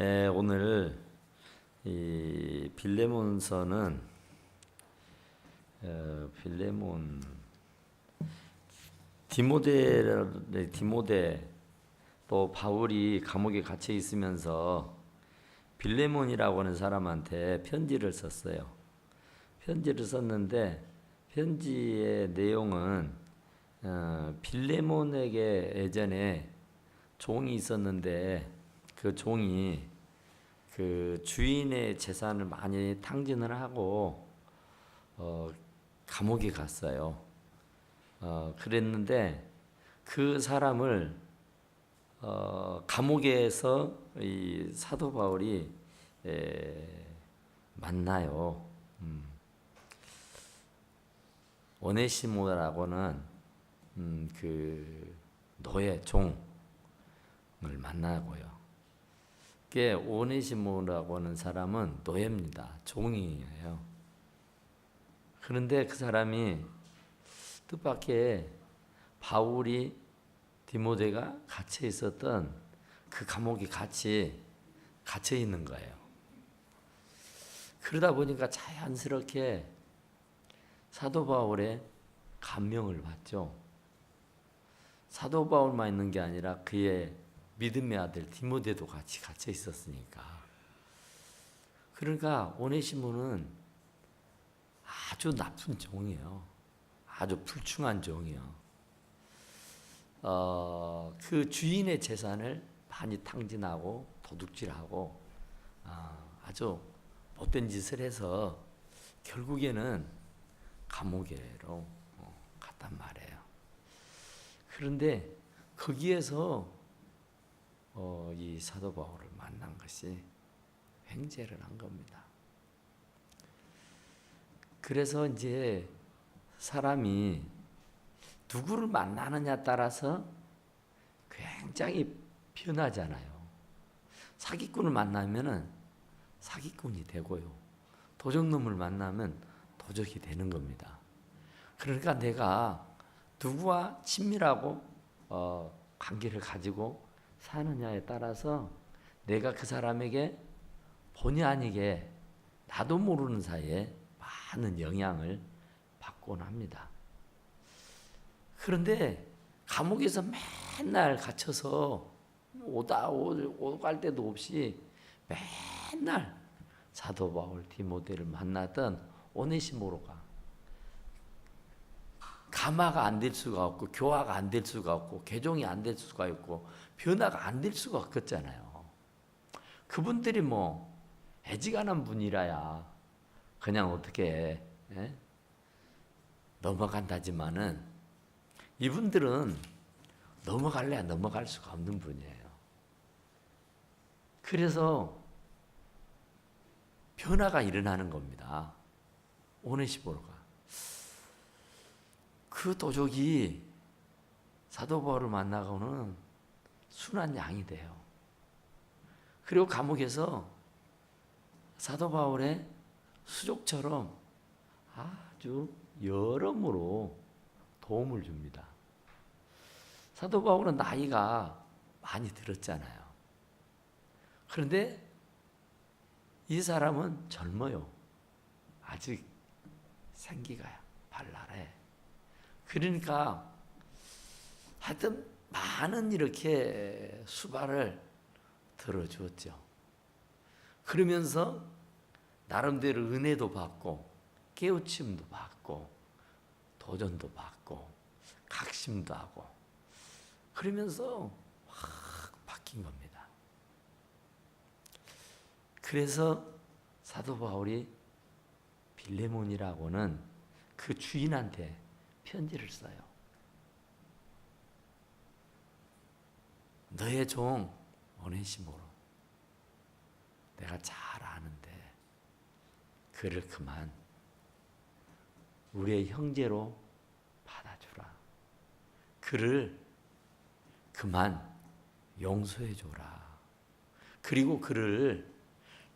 에, 오늘 이 빌레몬서는 어, 빌레몬 디모데 디모데 또 바울이 감옥에 갇혀 있으면서 빌레몬이라고 하는 사람한테 편지를 썼어요. 편지를 썼는데 편지의 내용은 어, 빌레몬에게 예전에 종이 있었는데 그 종이 그 주인의 재산을 많이 탕진을 하고 어, 감옥에 갔어요. 어, 그랬는데 그 사람을 어, 감옥에서 이 사도 바울이 에, 만나요. 음. 오네시모라고는 음, 그 노예 종을 만나고요. 그 오네시모라고 하는 사람은 노예입니다. 종이에요. 그런데 그 사람이 뜻밖의 바울이 디모데가 갇혀 있었던 그 감옥에 같이 갇혀 있는 거예요. 그러다 보니까 자연스럽게 사도 바울의 감명을 받죠. 사도 바울만 있는 게 아니라 그의 믿음의 아들 디모데도 같이 갇혀 있었으니까. 그러니까 오네시모는 아주 나쁜 종이에요. 아주 불충한 종이요. 어, 그 주인의 재산을 많이 탕진하고 도둑질하고 아, 아주 못된 짓을 해서 결국에는 감옥에로 어, 갔단 말이에요. 그런데 거기에서 어, 이 사도 바울을 만난 것이 횡재를 한 겁니다. 그래서 이제 사람이 누구를 만나느냐 따라서 굉장히 변하잖아요. 사기꾼을 만나면은 사기꾼이 되고요. 도적놈을 만나면 도적이 되는 겁니다. 그러니까 내가 누구와 친밀하고 어, 관계를 가지고 사느냐에 따라서 내가 그 사람에게 본의 아니게 나도 모르는 사이에 많은 영향을 받곤 합니다. 그런데 감옥에서 맨날 갇혀서 오다 오갈 때도 없이 맨날 사도 바울 디모데를 만나던 오네시모로가 감화가 안 될 수가 없고 교화가 안 될 수가 없고 개종이 안 될 수가 있고 변화가 안 될 수가 없겠잖아요. 그분들이 뭐 애지간한 분이라야 그냥 어떻게 예? 넘어간다지만은 이분들은 넘어갈래야 넘어갈 수가 없는 분이에요. 그래서 변화가 일어나는 겁니다. 오네시보로가 그 도적이 사도 바울을 만나고는 순한 양이 돼요. 그리고 감옥에서 사도 바울의 수족처럼 아주 여러모로 도움을 줍니다. 사도 바울은 나이가 많이 들었잖아요. 그런데 이 사람은 젊어요. 아직 생기가 발랄해. 그러니까 하여튼 많은 이렇게 수발을 들어주었죠. 그러면서 나름대로 은혜도 받고 깨우침도 받고 도전도 받고 각심도 하고 그러면서 확 바뀐 겁니다. 그래서 사도 바울이 빌레몬이라고는 그 주인한테 편지를 써요. 너의 종 오네시모로 내가 잘 아는데 그를 그만 우리의 형제로 받아주라. 그를 그만 용서해 줘라. 그리고 그를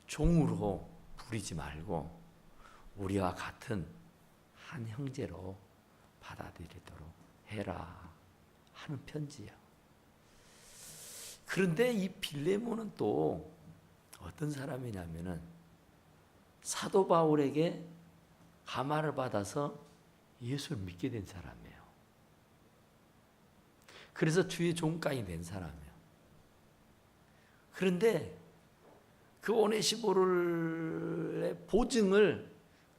종으로 부리지 말고 우리와 같은 한 형제로 받아들이도록 해라 하는 편지예요. 그런데 이 빌레몬은 또 어떤 사람이냐면은 사도 바울에게 가마를 받아서 예수를 믿게 된 사람이에요. 그래서 주의 종까지 된 사람이에요. 그런데 그 오네시보르의 보증을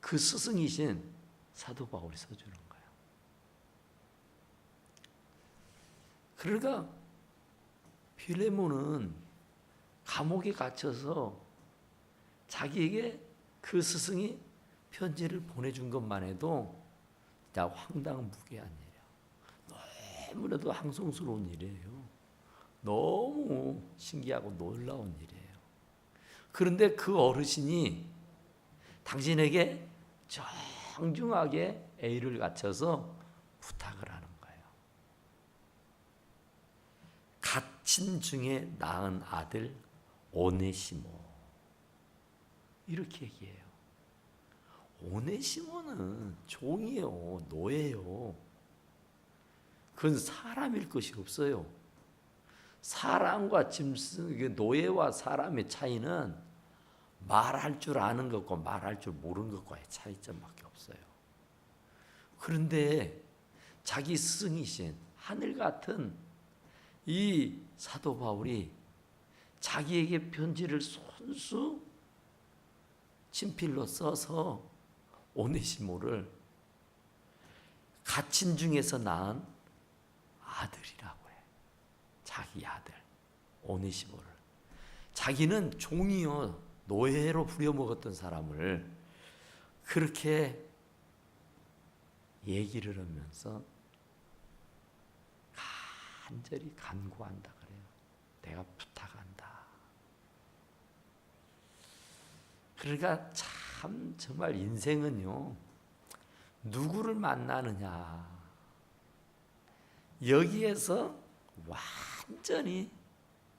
그 스승이신 사도 바울이 써주는 거예요. 그러니까 빌레몬은 감옥에 갇혀서 자기에게 그 스승이 편지를 보내준 것만 해도 진짜 황당무계한 일이야. 너무나도 항송스러운 일이에요. 너무 신기하고 놀라운 일이에요. 그런데 그 어르신이 당신에게 정중하게 애를 갖춰서 부탁을 하는 거예요. 갇힌 중에 낳은 아들 오네시모 이렇게 얘기해요. 오네시모는 종이에요, 노예요. 그건 사람일 것이 없어요. 사람과 짐승, 노예와 사람의 차이는 말할 줄 아는 것과 말할 줄 모르는 것과의 차이점밖에 없어요. 그런데 자기 스승이신 하늘 같은 이 사도 바울이 자기에게 편지를 손수 친필로 써서 오네시모를 갇힌 중에서 낳은 아들이라고 해. 자기 아들 오네시모를. 자기는 종이요 노예로 부려먹었던 사람을 그렇게 얘기를 하면서 간절히 간구한다. 내가 부탁한다. 그러니까 참 정말 인생은요 누구를 만나느냐 여기에서 완전히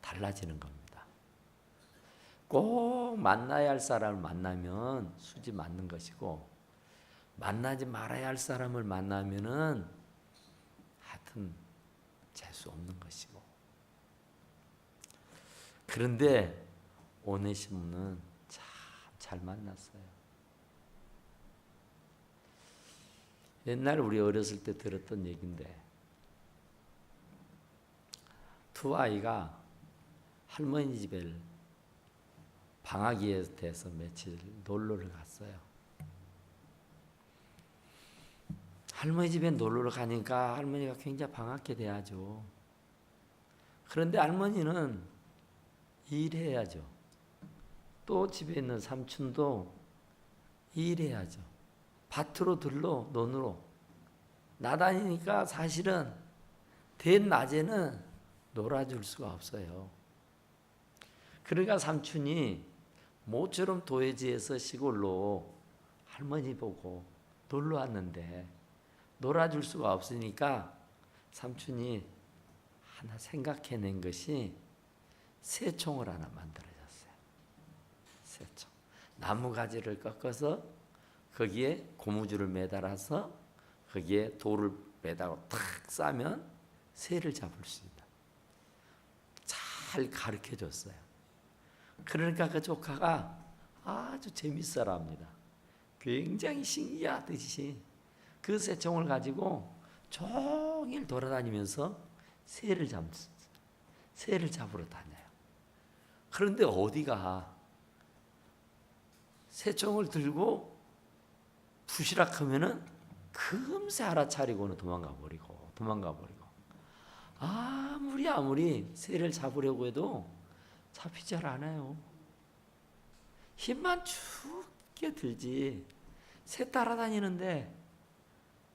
달라지는 겁니다. 꼭 만나야 할 사람을 만나면 수지 맞는 것이고 만나지 말아야 할 사람을 만나면은 하여튼 재수 없는 것이고 그런데 오네시모는 참 잘 만났어요. 옛날 우리 어렸을 때 들었던 얘긴데 두 아이가 할머니 집에 방학이 돼서 며칠 놀러를 갔어요. 할머니 집에 놀러를 가니까 할머니가 굉장히 반갑게 대하죠. 그런데 할머니는 일해야죠. 또 집에 있는 삼촌도 일해야죠. 밭으로 들러 논으로 나다니니까 사실은 대낮에는 놀아줄 수가 없어요. 그러니까 삼촌이 모처럼 도해지에서 시골로 할머니 보고 놀러 왔는데 놀아줄 수가 없으니까 삼촌이 하나 생각해낸 것이 새총을 하나 만들어졌어요. 새총. 나무 가지를 꺾어서 거기에 고무줄을 매달아서 거기에 돌을 매다고 탁 싸면 새를 잡을 수 있다. 잘 가르쳐 줬어요. 그러니까 그 조카가 아주 재밌어랍니다. 굉장히 신기하듯이 그 새총을 가지고 종일 돌아다니면서 새를 잡 새를 잡으러 다녀요. 그런데 어디가? 새총을 들고 부시락하면은 금세 알아차리고는 도망가 버리고 도망가 버리고. 아무리 아무리 새를 잡으려고 해도 잡히질 않아요. 힘만 죽게 들지. 새 따라다니는데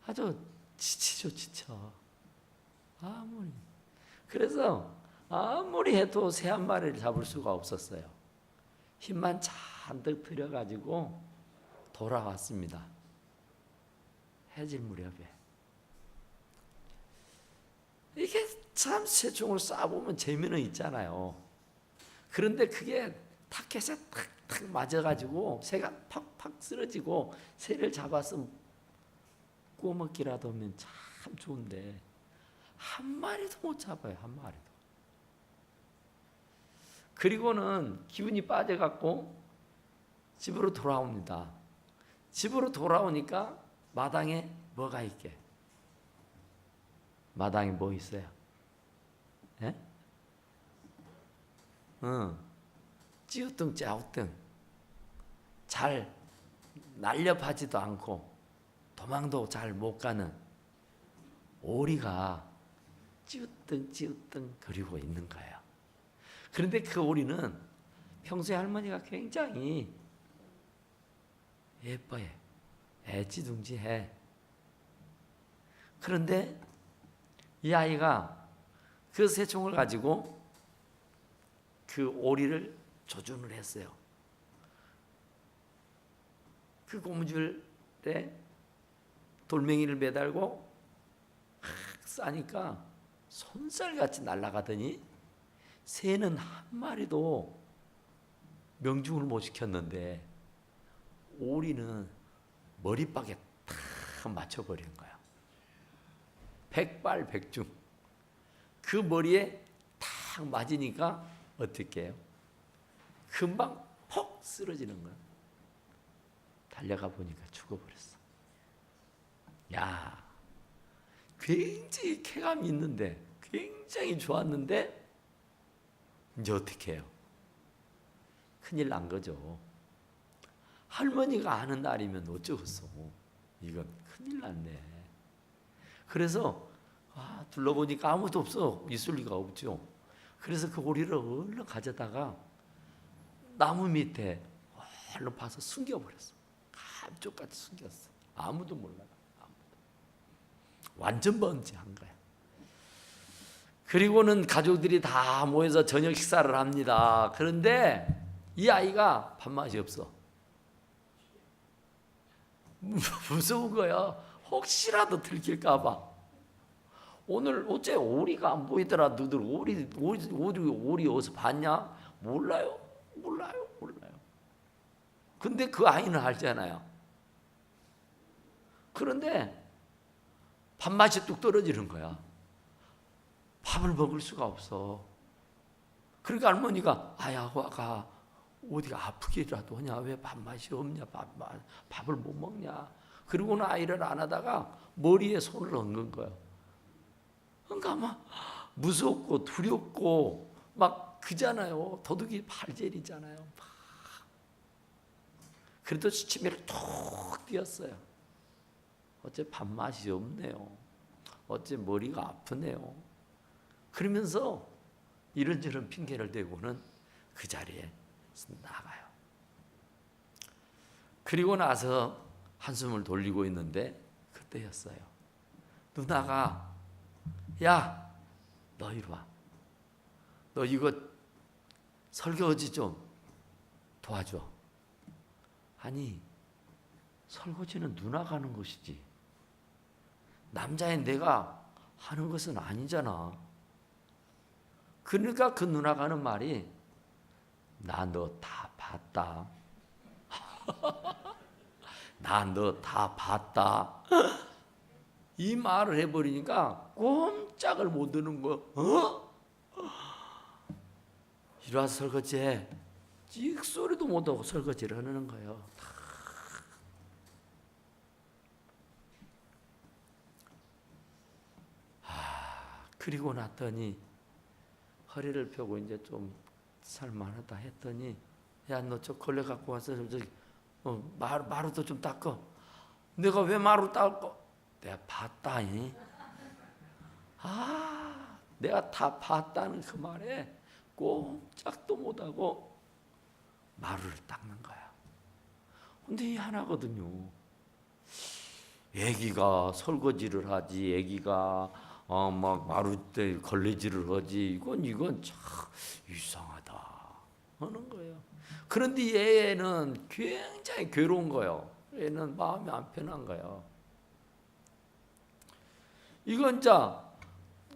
아주 지치죠 지쳐. 아무리. 그래서 아무리 해도 새 한 마리를 잡을 수가 없었어요. 힘만 잔뜩 들여가지고 돌아왔습니다. 해질 무렵에 이게 참 새총을 쏴보면 재미는 있잖아요. 그런데 그게 타켓에 탁탁 맞아가지고 새가 팍팍 쓰러지고 새를 잡아서 구워 먹기라도 하면 참 좋은데 한 마리도 못 잡아요 한 마리도. 그리고는 기운이 빠져갖고 집으로 돌아옵니다. 집으로 돌아오니까 마당에 뭐가 있게? 마당에 뭐 있어요? 예? 응. 찌우뚱 짜우뚱. 잘 날렵하지도 않고 도망도 잘 못 가는 오리가 찌우뚱 찌우뚱 거리고 있는 거예요. 그런데 그 오리는 평소에 할머니가 굉장히 예뻐해. 애지둥지해. 그런데 이 아이가 그 새총을 가지고 그 오리를 조준을 했어요. 그 고무줄에 돌멩이를 매달고 확 싸니까 손살같이 날아가더니 새는 한 마리도 명중을 못 시켰는데 오리는 머리박에 탁 맞춰버린 거야. 백발백중. 그 머리에 탁 맞으니까 어떻게 해요? 금방 퍽 쓰러지는 거야. 달려가 보니까 죽어버렸어. 야, 굉장히 쾌감이 있는데, 굉장히 좋았는데, 이제 어떻게 해요? 큰일 난 거죠. 할머니가 아는 날이면 어쩌겠어. 이건 큰일 났네. 그래서 아, 둘러보니까 아무도 없어. 있을 리가 없죠. 그래서 그 오리를 얼른 가져다가 나무 밑에 얼른 파서 숨겨버렸어. 감쪽같이 숨겼어. 아무도 몰라. 아무도. 완전 번지한 거야. 그리고는 가족들이 다 모여서 저녁 식사를 합니다. 그런데 이 아이가 밥맛이 없어. 무서운 거야. 혹시라도 들킬까봐. 오늘 어째 오리가 안 보이더라. 너들 오리 오리 오리 오리 어디서 봤냐? 몰라요. 몰라요. 몰라요. 근데 그 아이는 알잖아요. 그런데 밥맛이 뚝 떨어지는 거야. 밥을 먹을 수가 없어. 그러니까 할머니가 아야 와가 어디가 아프기라도 하냐 왜 밥맛이 없냐 밥맛 밥을 못 먹냐 그리고는 아이를 안 하다가 머리에 손을 얹은 거야. 그러니까 막 무섭고 두렵고 막 그잖아요. 도둑이 발젤이잖아요. 막. 그래도 시치미를 툭 뛰었어요. 어째 밥맛이 없네요. 어째 머리가 아프네요. 그러면서 이런저런 핑계를 대고는 그 자리에 나가요. 그리고 나서 한숨을 돌리고 있는데 그때였어요. 누나가 야, 너 이리 와. 너 이거 설거지 좀 도와줘. 아니, 설거지는 누나가 하는 것이지. 남자인 내가 하는 것은 아니잖아. 그러니까 그 누나가 하는 말이 나 너 다 봤다. 나 너 다 봤다. 이 말을 해버리니까 꼼짝을 못 드는 거. 어? 이리 설거지해. 찍 소리도 못하고 설거지를 하는 거예요. 아, 그리고 났더니 허리를 펴고 이제 좀 살만하다 했더니 야 너 저 걸레 갖고 와서 저기 어, 마루, 마루도 좀 닦어. 내가 왜 마루 닦어? 내가 봤다니. 아, 내가 다 봤다는 그 말에 꼼짝도 못하고 마루를 닦는 거야. 근데 이 하나거든요. 애기가 설거지를 하지, 애기가 어, 막 마루대 걸레질을 하지. 이건 이건 참 이상하다 하는 거예요. 그런데 얘는 굉장히 괴로운 거예요. 얘는 마음이 안 편한 거예요. 이건 자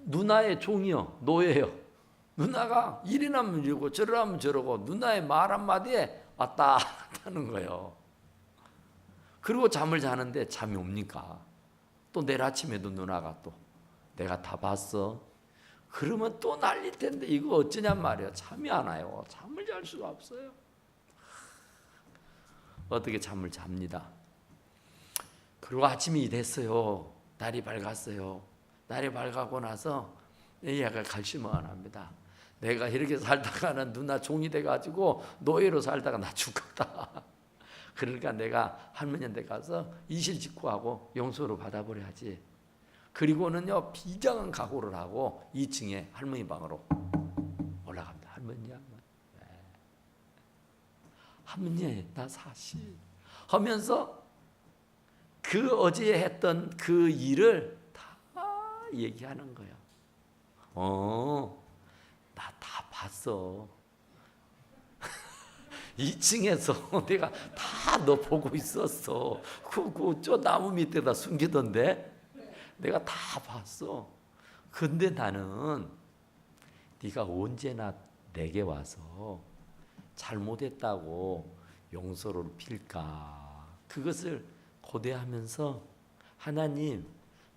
누나의 종이요 노예요. 누나가 이리나면 이러고 저러면 저러고 누나의 말 한마디에 왔다 하는 거예요. 그리고 잠을 자는데 잠이 옵니까? 또 내일 아침에도 누나가 또 내가 다 봤어. 그러면 또 날릴 텐데 이거 어쩌냔 말이야. 잠이 안 와요. 잠을 잘 수가 없어요. 어떻게 잠을 잡니다. 그리고 아침이 됐어요. 날이 밝았어요. 날이 밝아고 나서 얘가 갈심을 안 합니다. 내가 이렇게 살다가는 누나 종이 돼가지고 노예로 살다가 나 죽겠다. 그러니까 내가 할머니한테 가서 이실직고하고 용서를 받아버려야지. 그리고는요 비장한 각오를 하고 2층에 할머니 방으로 올라갑니다. 할머니야, 네. 할머니 나 사실 하면서 그 어제 했던 그 일을 다 얘기하는 거예요. 어, 나 다 봤어. 2층에서 내가 다 너 보고 있었어. 그저 나무 밑에다 숨기던데 내가 다 봤어. 근데 나는 네가 언제나 내게 와서 잘못했다고 용서를 빌까? 그것을 고대하면서 하나님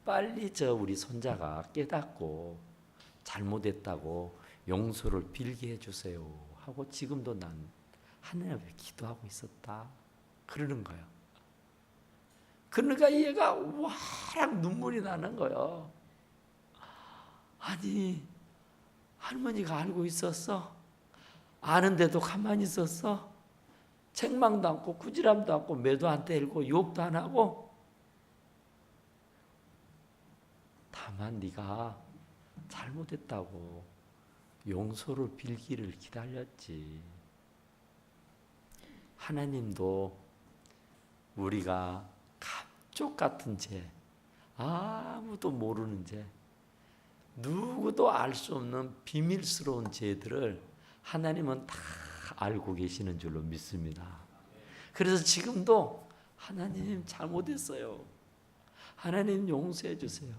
빨리 저 우리 손자가 깨닫고 잘못했다고 용서를 빌게 해주세요 하고 지금도 난 하나님 앞에 기도하고 있었다 그러는 거예요. 그러니까 얘가 와락 눈물이 나는 거예요. 아니 할머니가 알고 있었어? 아는데도 가만히 있었어? 책망도 않고 꾸지람도 않고 매도 안 때리고 욕도 안 하고 다만 네가 잘못했다고 용서를 빌기를 기다렸지. 하나님도 우리가 감쪽 같은 죄, 아무도 모르는 죄, 누구도 알 수 없는 비밀스러운 죄들을 하나님은 다 알고 계시는 줄로 믿습니다. 그래서 지금도 하나님 잘못했어요. 하나님 용서해 주세요.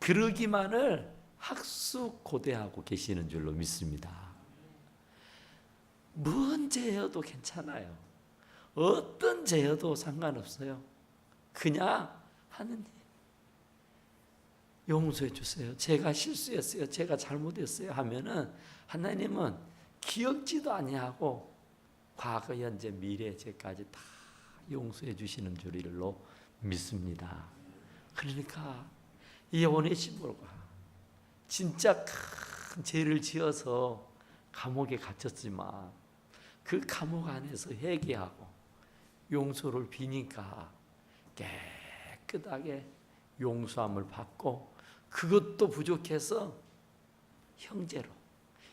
그러기만을 학수 고대하고 계시는 줄로 믿습니다. 뭔 죄여도 괜찮아요. 어떤 죄여도 상관없어요. 그냥 하느님 용서해 주세요. 제가 실수했어요. 제가 잘못했어요. 하면은 하나님은 기억지도 아니하고 과거, 현재, 미래 죄까지 다 용서해 주시는 줄로 믿습니다. 그러니까 이 오네시모가 진짜 큰 죄를 지어서 감옥에 갇혔지만 그 감옥 안에서 회개하고 용서를 비니까 깨끗하게 용서함을 받고 그것도 부족해서 형제로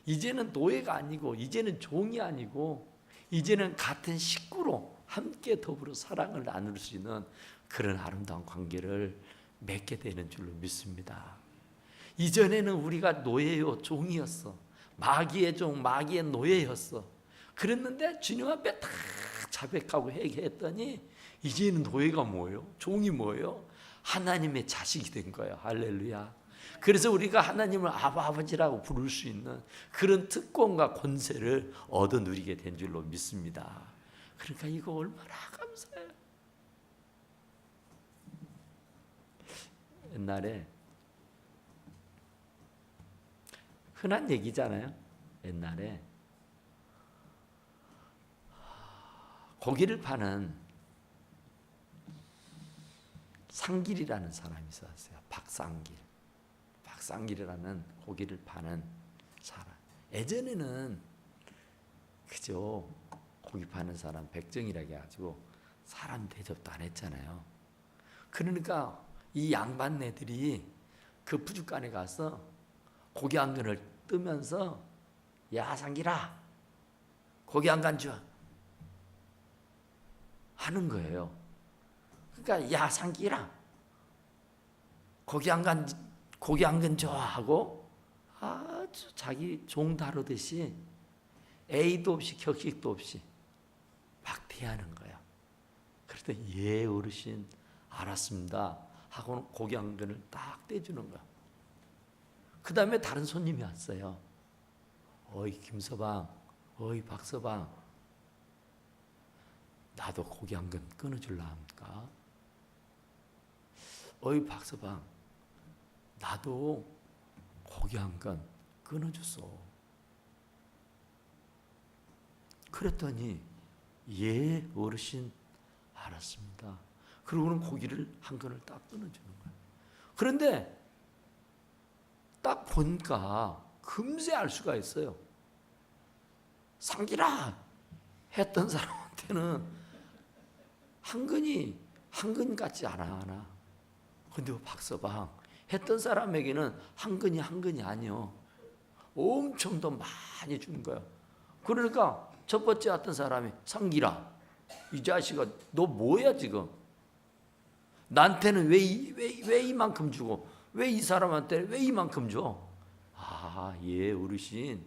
이제는 노예가 아니고 이제는 종이 아니고 이제는 같은 식구로 함께 더불어 사랑을 나눌 수 있는 그런 아름다운 관계를 맺게 되는 줄로 믿습니다. 이전에는 우리가 노예요, 종이었어. 마귀의 종, 마귀의 노예였어. 그랬는데 주님 앞에 다 자백하고 회개했더니 이제는 노예가 뭐예요? 종이 뭐예요? 하나님의 자식이 된 거예요. 할렐루야. 그래서 우리가 하나님을 아바 아버지라고 부를 수 있는 그런 특권과 권세를 얻어 누리게 된 줄로 믿습니다. 그러니까 이거 얼마나 감사해요. 옛날에 흔한 얘기잖아요. 옛날에 고기를 파는 상길이라는 사람이 있었어요. 박상길. 박상길이라는 고기를 파는 사람. 예전에는 그죠 고기 파는 사람 백정이라고 해가지고 사람 대접도 안 했잖아요. 그러니까 이 양반네들이 그 부죽간에 가서 고기 한 근을 뜨면서 야 상길아 고기 한 간 줘. 하는 거예요. 그러니까 야 상길아 고기 한간 고기 한근 줘 하고 아주 자기 종 다루듯이 A도 없이 격식도 없이 막 대하는 거야. 그랬더니 예 어르신 알았습니다 하고는 고기 한 근을 딱 떼주는 거야. 그 다음에 다른 손님이 왔어요. 어이 김서방, 어이 박서방, 나도 고기 한 근 끊어줄라 합니까? 어이 박서방 나도 고기 한건 끊어줬어. 그랬더니 예 어르신 알았습니다. 그러고는 고기를 한 건을 딱 끊어주는 거예요. 그런데 딱 보니까 금세 알 수가 있어요. 상기라 했던 사람한테는 한 근이 한 근 같지 않아. 근데 박서방 했던 사람에게는 한 근이 한 근이 아니요. 엄청 더 많이 준 거야. 그러니까 첫 번째 왔던 사람이 상기라 이 자식아 너 뭐야 지금? 나한테는 왜, 이- 왜, 왜 이만큼 주고 왜 이 사람한테 왜 이만큼 줘? 아, 예, 어르신.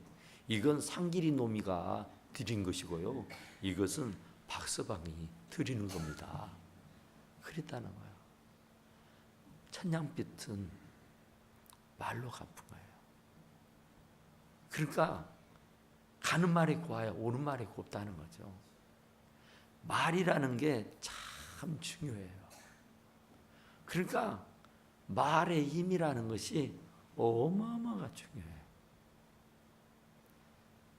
이건 상길이 놈이가 드린 것이고요. 이것은 박서방이 드리는 겁니다. 그랬다는 거예요. 천냥빛은 말로 갚은 거예요. 그러니까 가는 말이 고와야 오는 말이 곱다는 거죠. 말이라는 게 참 중요해요. 그러니까 말의 힘이라는 것이 어마어마가 중요해요.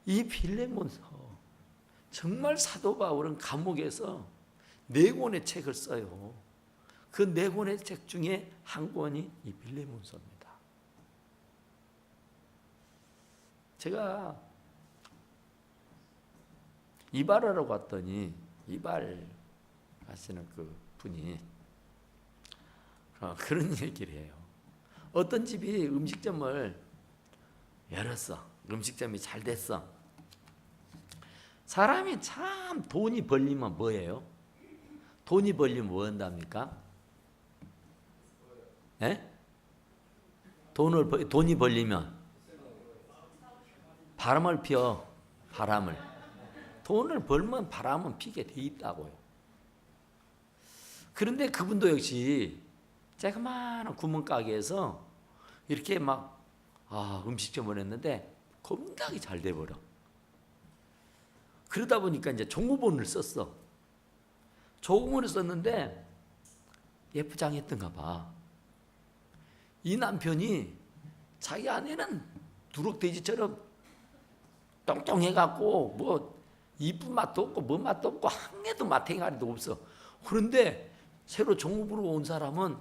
이 빌레몬서 정말 사도 바울은 감옥에서 네 권의 책을 써요. 그 네 권의 책 중에 한 권이 이 빌레몬서입니다. 제가 이발하러 갔더니 이발 하시는 그 분이 어, 그런 얘기를 해요. 어떤 집이 음식점을 열었어. 음식점이 잘 됐어. 사람이 참 돈이 벌리면 뭐예요? 돈이 벌리면 뭐 한답니까? 예? 돈을 벌- 돈이 벌리면 바람을 피워 바람을 돈을 벌면 바람은 피게 돼 있다고요. 그런데 그분도 역시 조그마한 구멍가게에서 이렇게 막 아, 음식점을 했는데 겁나게 잘 돼버려. 그러다 보니까 이제 종업원을 썼어. 종업원을 썼는데 예쁘장했던가 봐. 이 남편이 자기 아내는 두럭돼지처럼 똥똥해갖고 뭐 이쁜 맛도 없고 뭔 맛도 없고 한 개도 맛탱이도 없어. 그런데 새로 종업으로 온 사람은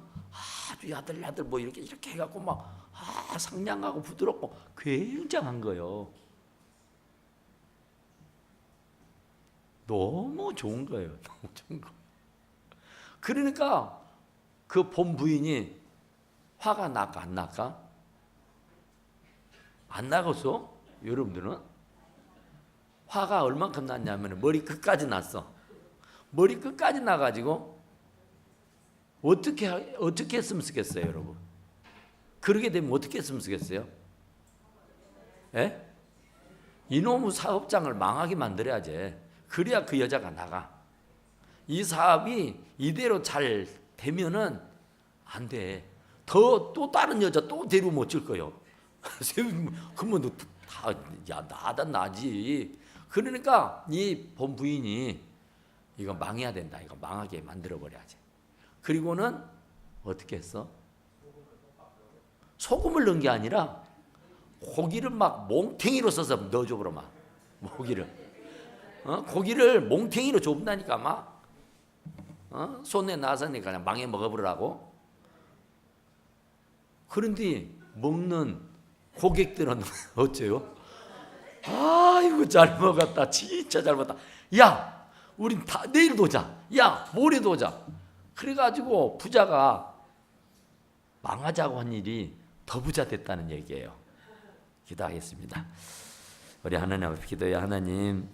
아주 야들야들 뭐 이렇게 이렇게 해갖고 막 아, 상냥하고 부드럽고 굉장한 거요. 너무 좋은 거예요. 너무 좋은 거. 그러니까 그 본 부인이 화가 나까 안 나까? 안 나갔어? 여러분들은? 화가 얼만큼 났냐면 머리 끝까지 났어. 머리 끝까지 나가지고 어떻게 하- 어떻게 했으면 좋겠어요, 여러분? 그러게 되면 어떻게 했으면 좋겠어요? 예? 이놈의 사업장을 망하게 만들어야지. 그래야 그 여자가 나가. 이 사업이 이대로 잘 되면은 안 돼. 더 또 다른 여자 또 데리고 못줄 거요. 그러면 다야 나다 나지. 그러니까 이 본부인이 이거 망해야 된다. 이거 망하게 만들어 버려야지. 그리고는 어떻게 했어? 소금을 넣은 게 아니라 고기를 막 몽탱이로 써서 넣어줘 버려 막 고기를 어? 고기를 몽탱이로 좁다니까 막 어? 손에 나서니까 그냥 망해 먹어버리라고 그런데 먹는 고객들은 어째요? 아이고 잘 먹었다. 진짜 잘 먹었다. 야 우린 다 내일도 오자. 야 모레도 오자. 그래가지고 부자가 망하자고 한 일이 더 부자 됐다는 얘기예요. 기도하겠습니다. 우리 하나님 앞에 기도해 하나님